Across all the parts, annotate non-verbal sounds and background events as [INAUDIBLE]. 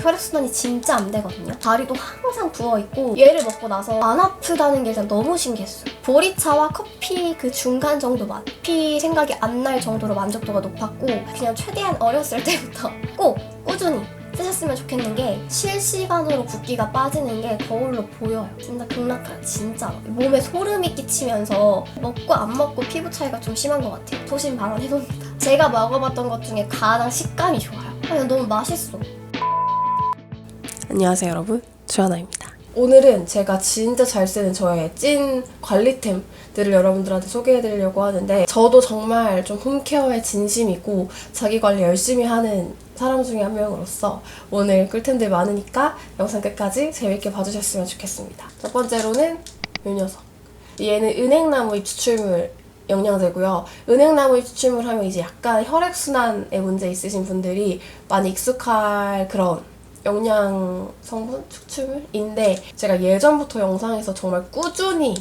혈액순환이 진짜 안 되거든요. 다리도 항상 부어있고 얘를 먹고 나서 안 아프다는 게 일단 너무 신기했어요. 보리차와 커피 그 중간 정도 맛. 커피 생각이 안 날 정도로 만족도가 높았고 그냥 최대한 어렸을 때부터 [LAUGHS] 꼭 꾸준히 쓰셨으면 좋겠는 게 실시간으로 붓기가 빠지는 게 거울로 보여요. 진짜 극락해요. 진짜 몸에 소름이 끼치면서 먹고 안 먹고 피부 차이가 좀 심한 것 같아요. 소신 발언 해봅니다. 제가 먹어봤던 것 중에 가장 식감이 좋아요. 그냥 너무 맛있어. 안녕하세요 여러분. 주하나입니다. 오늘은 제가 진짜 잘 쓰는 저의 찐 관리템들을 여러분들한테 소개해드리려고 하는데 저도 정말 좀 홈케어에 진심이고 자기 관리 열심히 하는 사람 중에 한 명으로서 오늘 꿀템들 많으니까 영상 끝까지 재밌게 봐주셨으면 좋겠습니다. 첫 번째로는 이 녀석. 얘는 은행나무 잎 추출물 영양제고요. 은행나무 잎 추출물 하면 이제 약간 혈액순환에 문제 있으신 분들이 많이 익숙할 그런 영양 성분 추출물인데 제가 예전부터 영상에서 정말 꾸준히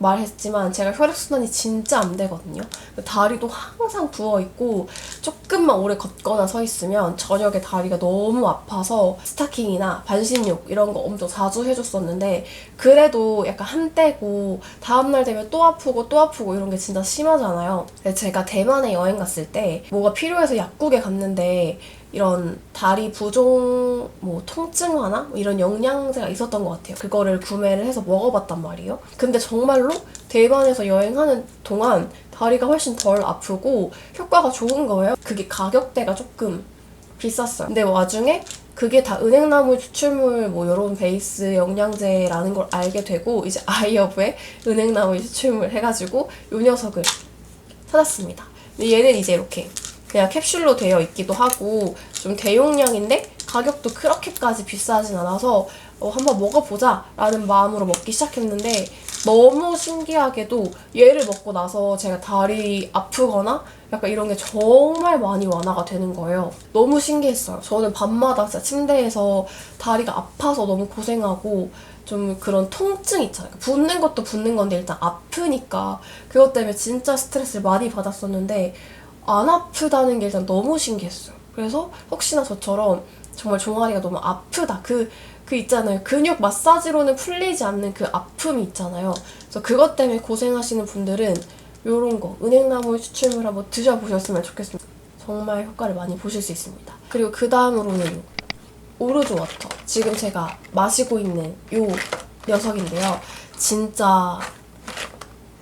말했지만 제가 혈액순환이 진짜 안 되거든요. 다리도 항상 부어있고 조금만 오래 걷거나 서 있으면 저녁에 다리가 너무 아파서 스타킹이나 반신욕 이런 거 엄청 자주 해줬었는데 그래도 약간 한때고 다음날 되면 또 아프고 또 아프고 이런 게 진짜 심하잖아요. 제가 대만에 여행 갔을 때 뭐가 필요해서 약국에 갔는데 이런 다리 부종 뭐 통증 완화 뭐 이런 영양제가 있었던 것 같아요. 그거를 구매를 해서 먹어봤단 말이에요. 근데 정말로 대만에서 여행하는 동안 다리가 훨씬 덜 아프고 효과가 좋은 거예요. 그게 가격대가 조금 비쌌어요. 근데 와중에 그게 다 은행나무 추출물 뭐 이런 베이스 영양제라는 걸 알게 되고 이제 아이어브의 은행나무 추출물 해가지고 요 녀석을 찾았습니다. 근데 얘는 이제 이렇게 그냥 캡슐로 되어 있기도 하고 좀 대용량인데 가격도 그렇게까지 비싸진 않아서 어, 한번 먹어보자 라는 마음으로 먹기 시작했는데 너무 신기하게도 얘를 먹고 나서 제가 다리 아프거나 약간 이런 게 정말 많이 완화가 되는 거예요. 너무 신기했어요. 저는 밤마다 진짜 침대에서 다리가 아파서 너무 고생하고 좀 그런 통증 있잖아요. 붓는 것도 붓는 건데 일단 아프니까 그것 때문에 진짜 스트레스를 많이 받았었는데 안 아프다는 게 일단 너무 신기했어요. 그래서 혹시나 저처럼 정말 종아리가 너무 아프다. 그, 그 있잖아요. 근육 마사지로는 풀리지 않는 그 아픔이 있잖아요. 그래서 그것 때문에 고생하시는 분들은 요런 거, 은행나무 추출물 한번 드셔보셨으면 좋겠습니다. 정말 효과를 많이 보실 수 있습니다. 그리고 그 다음으로는 오르조 워터. 지금 제가 마시고 있는 요 녀석인데요. 진짜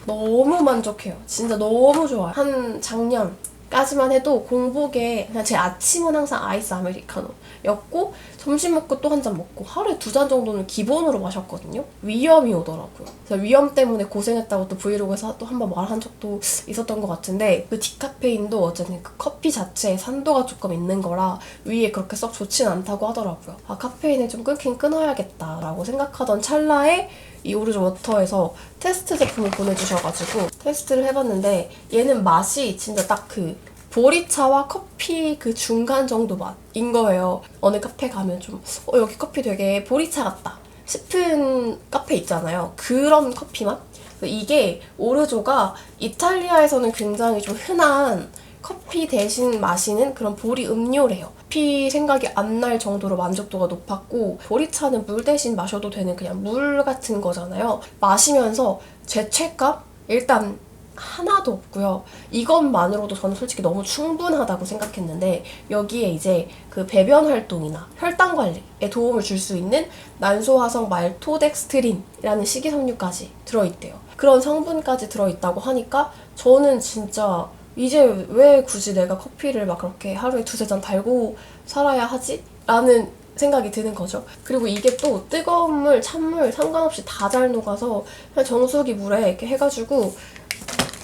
너무 만족해요. 진짜 너무 좋아요. 한 작년 까지만 해도 공복에 그냥 제 아침은 항상 아이스 아메리카노였고 점심 먹고 또 한 잔 먹고 하루에 두 잔 정도는 기본으로 마셨거든요. 위염이 오더라고요. 그래서 위염 때문에 고생했다고 또 브이로그에서 또 한 번 말한 적도 있었던 것 같은데 그 디카페인도 어쨌든 그 커피 자체에 산도가 조금 있는 거라 위에 그렇게 썩 좋진 않다고 하더라고요. 아 카페인을 좀 끊긴 끊어야겠다라고 생각하던 찰나에 이 오르조 워터에서 테스트 제품을 보내주셔가지고 테스트를 해봤는데 얘는 맛이 진짜 딱 그 보리차와 커피 그 중간 정도 맛인 거예요. 어느 카페 가면 좀 어, 여기 커피 되게 보리차 같다 싶은 카페 있잖아요. 그런 커피 맛? 이게 오르조가 이탈리아에서는 굉장히 좀 흔한 커피 대신 마시는 그런 보리 음료래요. 커피 생각이 안 날 정도로 만족도가 높았고 보리차는 물 대신 마셔도 되는 그냥 물 같은 거잖아요. 마시면서 죄책감 일단 하나도 없고요. 이것만으로도 저는 솔직히 너무 충분하다고 생각했는데 여기에 이제 그 배변 활동이나 혈당 관리에 도움을 줄 수 있는 난소화성 말토덱스트린이라는 식이섬유까지 들어있대요. 그런 성분까지 들어있다고 하니까 저는 진짜 이제 왜 굳이 내가 커피를 막 그렇게 하루에 두세 잔 달고 살아야 하지? 라는 생각이 드는 거죠. 그리고 이게 또 뜨거운 물, 찬물 상관없이 다 잘 녹아서 그냥 정수기 물에 이렇게 해가지고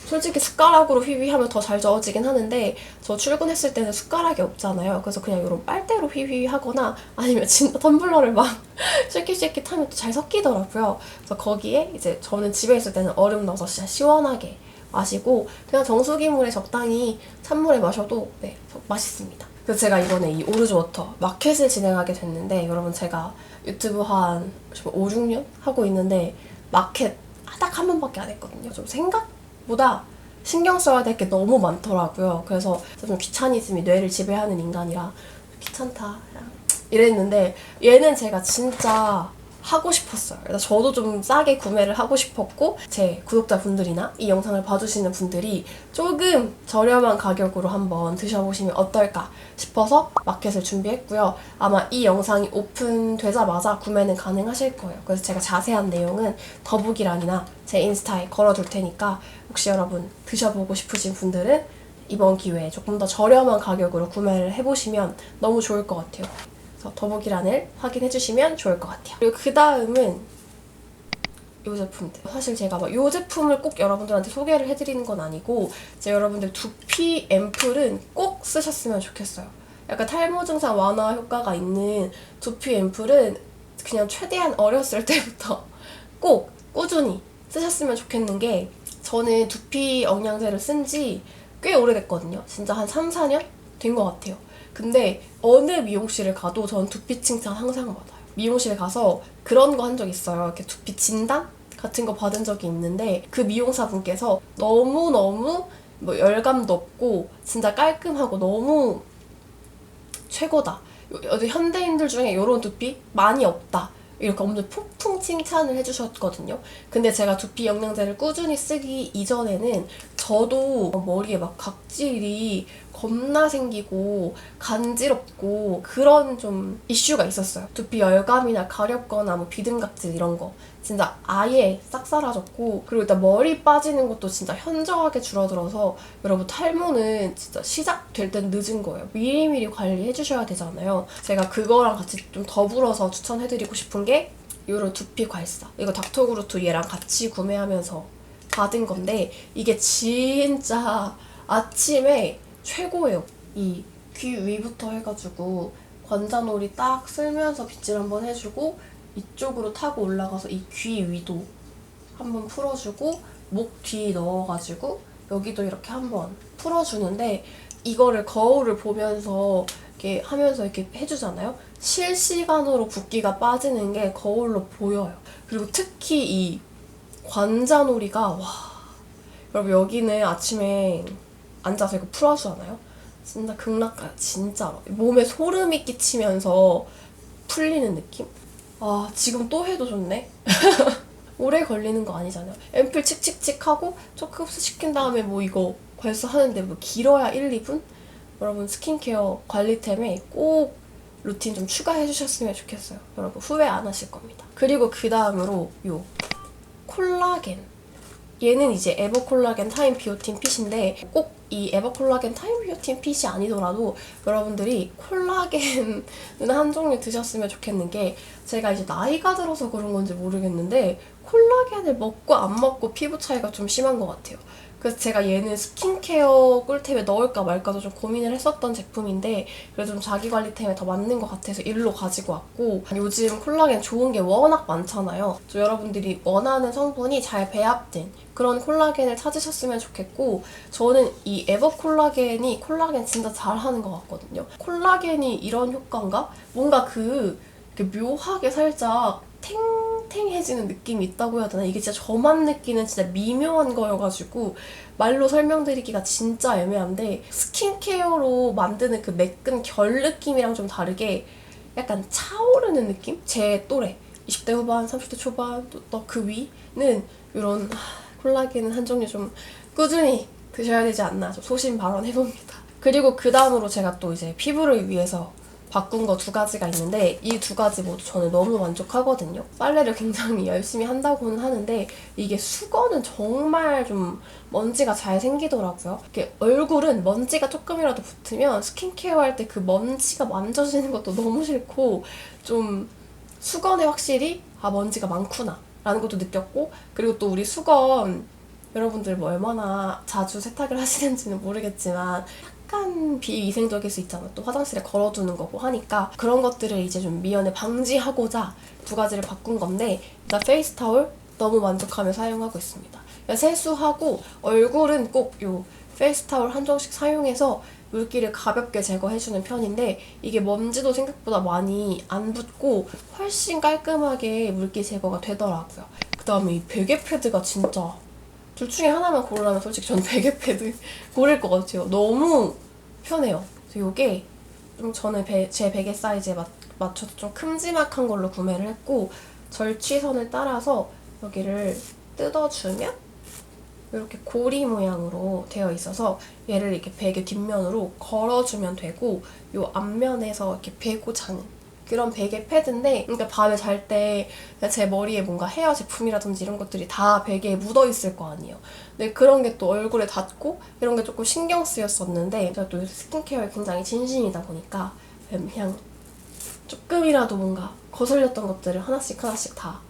솔직히 숟가락으로 휘휘하면 더 잘 저어지긴 하는데 저 출근했을 때는 숟가락이 없잖아요. 그래서 그냥 이런 빨대로 휘휘하거나 아니면 진짜 텀블러를 막 [LAUGHS] 쉐킷쉐킷 하면 또 잘 섞이더라고요. 그래서 거기에 이제 저는 집에 있을 때는 얼음 넣어서 진짜 시원하게 마시고 그냥 정수기 물에 적당히 찬물에 마셔도 네, 맛있습니다. 그래서 제가 이번에 이 오르조 워터 마켓을 진행하게 됐는데 여러분 제가 유튜브 한 5, 6년 하고 있는데 마켓 딱 한 번밖에 안 했거든요. 좀 생각보다 신경 써야 될 게 너무 많더라고요. 그래서 좀 귀차니즘이 뇌를 지배하는 인간이라 귀찮다. 이랬는데 얘는 제가 진짜 하고 싶었어요. 저도 좀 싸게 구매를 하고 싶었고 제 구독자분들이나 이 영상을 봐주시는 분들이 조금 저렴한 가격으로 한번 드셔보시면 어떨까 싶어서 마켓을 준비했고요. 아마 이 영상이 오픈되자마자 구매는 가능하실 거예요. 그래서 제가 자세한 내용은 더보기란이나 제 인스타에 걸어둘 테니까 혹시 여러분 드셔보고 싶으신 분들은 이번 기회에 조금 더 저렴한 가격으로 구매를 해보시면 너무 좋을 것 같아요. 그래서 더보기란을 확인해 주시면 좋을 것 같아요. 그리고 그 다음은 이 제품들. 사실 제가 막 이 제품을 꼭 여러분들한테 소개를 해드리는 건 아니고 제 여러분들 두피 앰플은 꼭 쓰셨으면 좋겠어요. 약간 탈모 증상 완화 효과가 있는 두피 앰플은 그냥 최대한 어렸을 [LAUGHS] 때부터 꼭 꾸준히 쓰셨으면 좋겠는 게 저는 두피 영양제를 쓴 지 꽤 오래됐거든요. 진짜 한 3, 4년 된 것 같아요. 근데 어느 미용실을 가도 전 두피 칭찬 항상 받아요. 미용실 가서 그런 거 한 적 있어요. 이렇게 두피 진단 같은 거 받은 적이 있는데 그 미용사분께서 너무너무 뭐 열감도 없고 진짜 깔끔하고 너무 최고다. 현대인들 중에 이런 두피 많이 없다. 이렇게 엄청 폭풍 칭찬을 해주셨거든요. 근데 제가 두피 영양제를 꾸준히 쓰기 이전에는 저도 머리에 막 각질이 겁나 생기고 간지럽고 그런 좀 이슈가 있었어요. 두피 열감이나 가렵거나 뭐 비듬각질 이런 거 진짜 아예 싹 사라졌고 그리고 일단 머리 빠지는 것도 진짜 현저하게 줄어들어서 여러분 탈모는 진짜 시작될 땐 늦은 거예요. 미리미리 관리해 주셔야 되잖아요. 제가 그거랑 같이 좀 더불어서 추천해 드리고 싶은 게 이런 두피 괄사 이거 닥터그루트 얘랑 같이 구매하면서 받은 건데 이게 진짜 아침에 최고예요. 이 귀 위부터 해가지고 관자놀이 딱 쓸면서 빗질 한번 해주고 이쪽으로 타고 올라가서 이 귀 위도 한번 풀어주고 목 뒤 넣어가지고 여기도 이렇게 한번 풀어주는데 이거를 거울을 보면서 이렇게 하면서 이렇게 해주잖아요. 실시간으로 붓기가 빠지는 게 거울로 보여요. 그리고 특히 이 관자놀이가 와 여러분 여기는 아침에 앉아서 이거 풀어주잖아요. 진짜 극락가요. 진짜로 몸에 소름이 끼치면서 풀리는 느낌? 아 지금 또 해도 좋네. [LAUGHS] 오래 걸리는 거 아니잖아요. 앰플 칙칙칙 하고 초크 흡수 시킨 다음에 뭐 이거 발수하는데 뭐 길어야 1, 2분? 여러분 스킨케어 관리템에 꼭 루틴 좀 추가해 주셨으면 좋겠어요. 여러분 후회 안 하실 겁니다. 그리고 그 다음으로 요 콜라겐. 얘는 이제 에버콜라겐 타임 비오틴 핏인데 꼭 이 에버콜라겐 타임 비오틴 핏이 아니더라도 여러분들이 콜라겐은 한 종류 드셨으면 좋겠는 게 제가 이제 나이가 들어서 그런 건지 모르겠는데 콜라겐을 먹고 안 먹고 피부 차이가 좀 심한 것 같아요. 그래서 제가 얘는 스킨케어 꿀템에 넣을까 말까도 좀 고민을 했었던 제품인데 그래도 좀 자기관리템에 더 맞는 것 같아서 일로 가지고 왔고 요즘 콜라겐 좋은 게 워낙 많잖아요. 저 여러분들이 원하는 성분이 잘 배합된 그런 콜라겐을 찾으셨으면 좋겠고 저는 이 에버 콜라겐이 콜라겐 진짜 잘하는 것 같거든요. 콜라겐이 이런 효과인가? 뭔가 그 이렇게 묘하게 살짝 탱탱해지는 느낌이 있다고 해야 되나? 이게 진짜 저만 느끼는 진짜 미묘한 거여가지고 말로 설명드리기가 진짜 애매한데 스킨케어로 만드는 그 매끈 결 느낌이랑 좀 다르게 약간 차오르는 느낌? 제 또래 20대 후반, 30대 초반 또 그 위는 이런 콜라겐은 한 종류 좀 꾸준히 드셔야 되지 않나 좀 소신 발언해봅니다. 그리고 그 다음으로 제가 또 이제 피부를 위해서 바꾼 거 두 가지가 있는데 이 두 가지 모두 저는 너무 만족하거든요. 빨래를 굉장히 열심히 한다고는 하는데 이게 수건은 정말 좀 먼지가 잘 생기더라고요. 이렇게 얼굴은 먼지가 조금이라도 붙으면 스킨케어 할 때 그 먼지가 만져지는 것도 너무 싫고 좀 수건에 확실히 아 먼지가 많구나 라는 것도 느꼈고 그리고 또 우리 수건 여러분들 뭐 얼마나 자주 세탁을 하시는지는 모르겠지만 약간 비위생적일 수 있잖아. 또 화장실에 걸어두는 거고 하니까 그런 것들을 이제 좀 미연에 방지하고자 두 가지를 바꾼 건데 일단 페이스 타올 너무 만족하며 사용하고 있습니다. 세수하고 얼굴은 꼭 요 페이스 타올 한 종씩 사용해서 물기를 가볍게 제거해주는 편인데 이게 먼지도 생각보다 많이 안 붙고 훨씬 깔끔하게 물기 제거가 되더라고요. 그 다음에 이 베개 패드가 진짜 둘 중에 하나만 고르라면 솔직히 저는 [LAUGHS] 베개 패드 고를 것 같아요. 너무 편해요. 이게 좀 저는 배- 제 베개 사이즈에 맞, 맞춰서 좀 큼지막한 걸로 구매를 했고 절취선을 따라서 여기를 뜯어주면 이렇게 고리 모양으로 되어 있어서 얘를 이렇게 베개 뒷면으로 걸어주면 되고 이 앞면에서 이렇게 베고 자는 그런 베개 패드인데 그러니까 밤에 잘 때 제 머리에 뭔가 헤어 제품이라든지 이런 것들이 다 베개에 묻어 있을 거 아니에요. 근데 그런 게 또 얼굴에 닿고 이런 게 조금 신경 쓰였었는데 제가 또 스킨케어에 굉장히 진심이다 보니까 그냥 조금이라도 뭔가 거슬렸던 것들을 하나씩 하나씩 다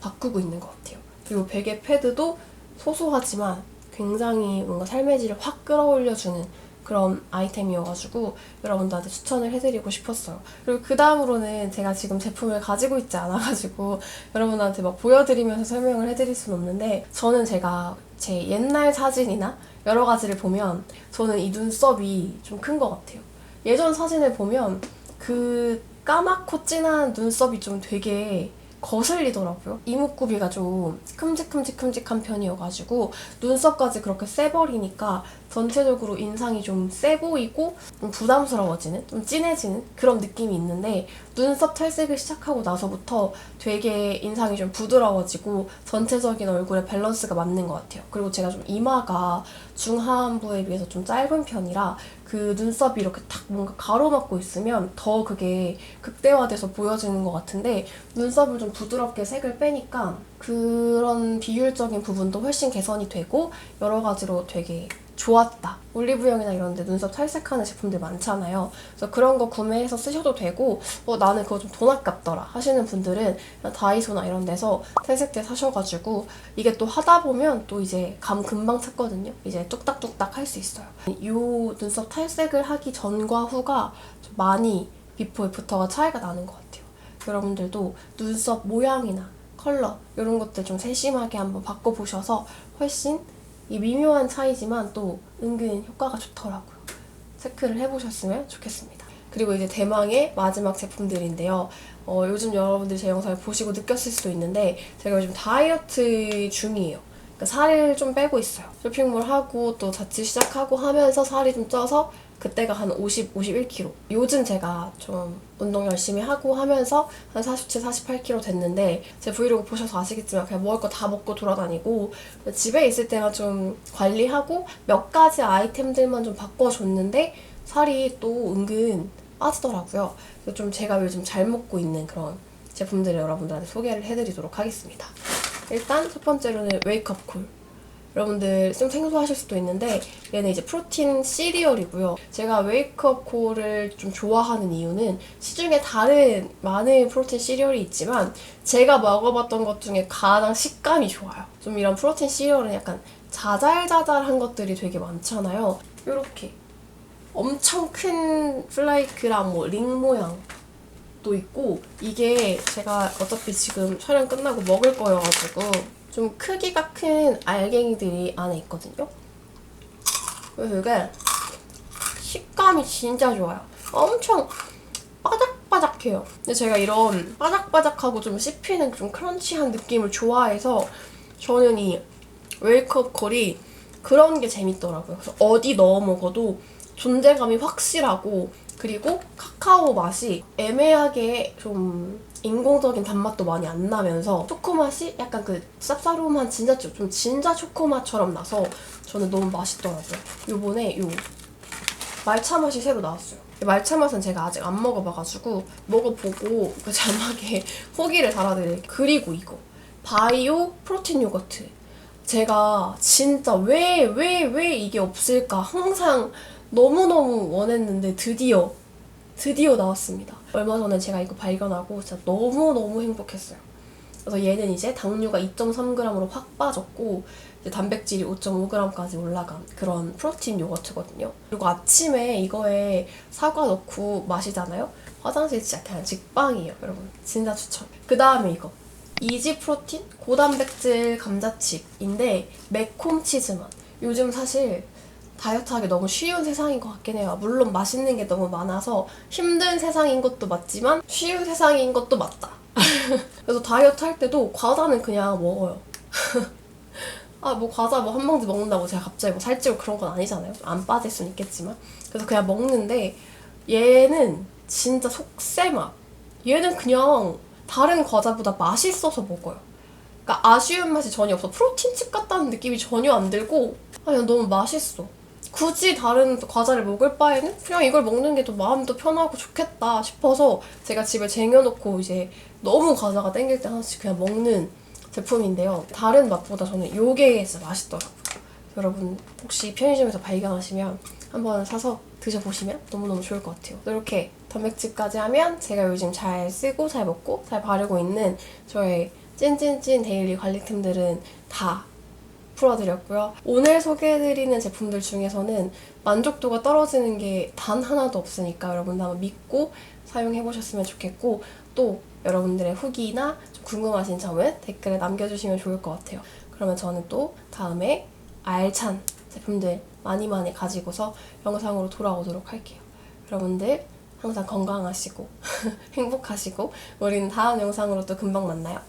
바꾸고 있는 것 같아요. 그리고 베개 패드도 소소하지만 굉장히 뭔가 삶의 질을 확 끌어올려주는 그런 아이템이어가지고 여러분들한테 추천을 해드리고 싶었어요. 그리고 그 다음으로는 제가 지금 제품을 가지고 있지 않아가지고 [LAUGHS] 여러분한테 막 보여드리면서 설명을 해드릴 수는 없는데 저는 제가 제 옛날 사진이나 여러 가지를 보면 저는 이 눈썹이 좀 큰 것 같아요. 예전 사진을 보면 그 까맣고 진한 눈썹이 좀 되게 거슬리더라고요. 이목구비가 좀 큼직큼직큼직한 편이어가지고 눈썹까지 그렇게 세버리니까 전체적으로 인상이 좀 세 보이고 좀 부담스러워지는, 좀 진해지는 그런 느낌이 있는데 눈썹 탈색을 시작하고 나서부터 되게 인상이 좀 부드러워지고 전체적인 얼굴의 밸런스가 맞는 것 같아요. 그리고 제가 좀 이마가 중하안부에 비해서 좀 짧은 편이라 그 눈썹이 이렇게 탁 뭔가 가로막고 있으면 더 그게 극대화돼서 보여지는 것 같은데 눈썹을 좀 부드럽게 색을 빼니까 그런 비율적인 부분도 훨씬 개선이 되고 여러 가지로 되게 좋았다. 올리브영이나 이런 데 눈썹 탈색하는 제품들 많잖아요. 그래서 그런 거 구매해서 쓰셔도 되고 어, 나는 그거 좀 돈 아깝더라 하시는 분들은 다이소나 이런 데서 탈색제 사셔가지고 이게 또 하다 보면 또 이제 감 금방 찼거든요. 이제 뚝딱뚝딱 할 수 있어요. 이 눈썹 탈색을 하기 전과 후가 좀 많이 비포 애프터가 차이가 나는 것 같아요. 여러분들도 눈썹 모양이나 컬러 이런 것들 좀 세심하게 한번 바꿔보셔서 훨씬 이 미묘한 차이지만 또 은근 효과가 좋더라고요. 체크를 해보셨으면 좋겠습니다. 그리고 이제 대망의 마지막 제품들인데요. 어, 요즘 여러분들이 제 영상을 보시고 느꼈을 수도 있는데 제가 요즘 다이어트 중이에요. 그러니까 살을 좀 빼고 있어요. 쇼핑몰 하고 또 자취 시작하고 하면서 살이 좀 쪄서 그때가 한 50, 51kg. 요즘 제가 좀 운동 열심히 하고 하면서 한 47, 48kg 됐는데 제 브이로그 보셔서 아시겠지만 그냥 먹을 거 다 먹고 돌아다니고 집에 있을 때만 좀 관리하고 몇 가지 아이템들만 좀 바꿔줬는데 살이 또 은근 빠지더라고요. 그래서 좀 제가 요즘 잘 먹고 있는 그런 제품들을 여러분들한테 소개를 해드리도록 하겠습니다. 일단 첫 번째로는 웨이크업 콜. 여러분들 좀 생소하실 수도 있는데 얘는 이제 프로틴 시리얼이고요. 제가 웨이크업 콜을 좀 좋아하는 이유는 시중에 다른 많은 프로틴 시리얼이 있지만 제가 먹어봤던 것 중에 가장 식감이 좋아요. 좀 이런 프로틴 시리얼은 약간 자잘자잘한 것들이 되게 많잖아요. 이렇게 엄청 큰 플라이크랑 뭐 링 모양 도 있고 이게 제가 어차피 지금 촬영 끝나고 먹을 거여가지고 좀 크기가 큰 알갱이들이 안에 있거든요. 이게 식감이 진짜 좋아요. 엄청 바삭바삭해요. 근데 제가 이런 바삭바삭하고 좀 씹히는 좀 크런치한 느낌을 좋아해서 저는 이 웨이크업 콜이 그런 게 재밌더라고요. 그래서 어디 넣어 먹어도 존재감이 확실하고 그리고 카카오 맛이 애매하게 좀 인공적인 단맛도 많이 안 나면서 초코 맛이 약간 그 쌉싸름한 진짜 초- 좀 진짜 초코 맛처럼 나서 저는 너무 맛있더라고요. 요번에 요 말차 맛이 새로 나왔어요. 말차 맛은 제가 아직 안 먹어봐가지고 먹어보고 그 자막에 [LAUGHS] 후기를 달아드릴게요. 그리고 이거 바이오 프로틴 요거트. 제가 진짜 왜 왜 왜 이게 없을까 항상 너무너무 원했는데 드디어 드디어 나왔습니다. 얼마 전에 제가 이거 발견하고 진짜 너무너무 행복했어요. 그래서 얘는 이제 당류가 2.3g으로 확 빠졌고 단백질이 5.5g까지 올라간 그런 프로틴 요거트거든요. 그리고 아침에 이거에 사과 넣고 마시잖아요. 화장실 진짜 그냥 직방이에요, 여러분. 진짜 추천. 그 다음에 이거. 이지 프로틴 고단백질 감자칩인데 매콤 치즈 맛. 요즘 사실 다이어트하기 너무 쉬운 세상인 것 같긴 해요. 물론 맛있는 게 너무 많아서 힘든 세상인 것도 맞지만 쉬운 세상인 것도 맞다. [LAUGHS] 그래서 다이어트 할 때도 과자는 그냥 먹어요. [LAUGHS] 아, 뭐 과자 뭐 한 봉지 먹는다고 제가 갑자기 뭐 살찌고 그런 건 아니잖아요. 안 빠질 수는 있겠지만. 그래서 그냥 먹는데 얘는 진짜 속세 맛. 얘는 그냥 다른 과자보다 맛있어서 먹어요. 그러니까 아쉬운 맛이 전혀 없어. 프로틴칩 같다는 느낌이 전혀 안 들고 아, 그냥 너무 맛있어. 굳이 다른 과자를 먹을 바에는 그냥 이걸 먹는 게 더 마음도 편하고 좋겠다 싶어서 제가 집에 쟁여놓고 이제 너무 과자가 땡길 때 하나씩 그냥 먹는 제품인데요. 다른 맛보다 저는 이게 진짜 맛있더라고요. 여러분 혹시 편의점에서 발견하시면 한번 사서 드셔보시면 너무너무 좋을 것 같아요. 이렇게 단백질까지 하면 제가 요즘 잘 쓰고 잘 먹고 잘 바르고 있는 저의 찐찐찐 데일리 관리템들은 다 풀어드렸고요. 오늘 소개해드리는 제품들 중에서는 만족도가 떨어지는 게 단 하나도 없으니까 여러분들 한번 믿고 사용해보셨으면 좋겠고 또 여러분들의 후기나 좀 궁금하신 점은 댓글에 남겨주시면 좋을 것 같아요. 그러면 저는 또 다음에 알찬 제품들 많이 많이 가지고서 영상으로 돌아오도록 할게요. 여러분들 항상 건강하시고 [LAUGHS] 행복하시고 우리는 다음 영상으로 또 금방 만나요.